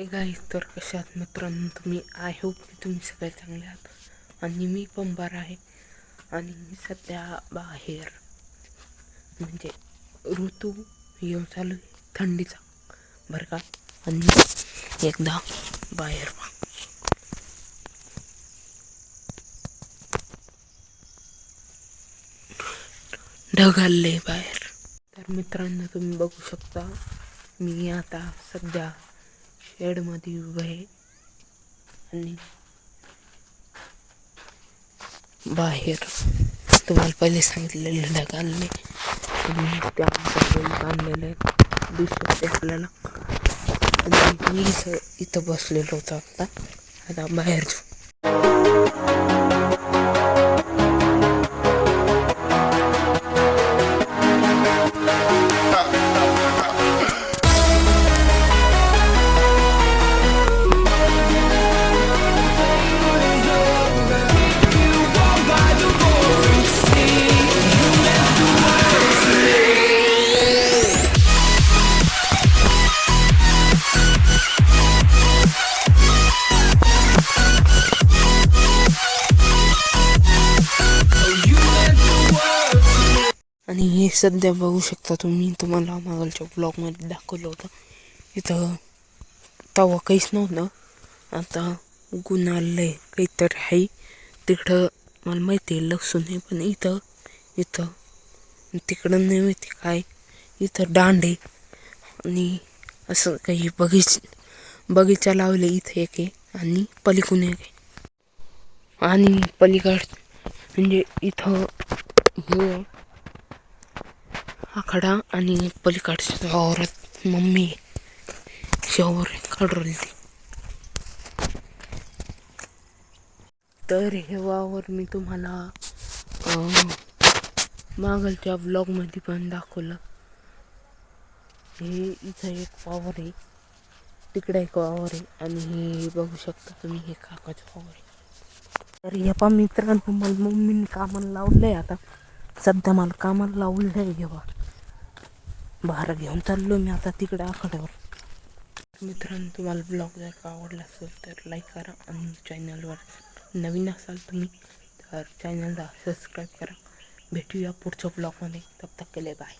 Hey guys तर कशात मित्रांनो तुम्ही आय होप की तुम्ही सगळे चांगले आहात. आणि मी पण बरा आहे. आणि मी सध्या बाहेर म्हणजे ऋतू येऊन चालू आहे. थंडीचा बरं का? आणि एकदा बाहेर ढगालले बाहेर. तर मित्रांनो तुम्ही बघू शकता मी आता सध्या शेडमध्ये उभं आहे. आणि बाहेर तुम्हाला पहिले सांगितलेले ढग आणि त्या दिसत ते आपल्याला. आणि मी इथं इथं बसलेलो होतो आता. आता बाहेर जाऊ. आणि हे सध्या बघू शकता तुम्ही तुम्हाला मागलच्या ब्लॉगमध्ये दाखवलं होतं. इथं तवा काहीच नव्हतं. आता गुणालय काहीतरी आहे तिकडं मला माहिती आहे लसूण आहे पण इथं इथं तिकडं नाही माहिती काय. इथं दांडे आणि असं काही बगीच बगीचा लावले इथं एक आहे आणि पलीकून एक आहे. आणि पलीकड म्हणजे इथं हे आखाडा आणि पलीकडच्या वावरात मम्मी शॉवर काढून तर हे वावर मी तुम्हाला मागलच्या ब्लॉगमध्ये पण दाखवलं. हे इथं एक वावर आहे. तिकडे एक वावर आहे. आणि हे बघू शकता तुम्ही हे काकाचं वावर आहे. तर हे पा मित्रांनो मला मम्मीने कामाला आहे आता. सध्या मला कामाला लावलं आहे घेवा बाहेर घेऊन चाललो मी आता तिकडे आखाड्यावर. मित्रांनो तुम्हाला ब्लॉग जर का आवडला असेल तर लाईक करा आणि चॅनलवर नवीन असाल तुम्ही तर चॅनलला सबस्क्राईब करा. भेटूया पुढच्या ब्लॉगमध्ये तब तक केले बाय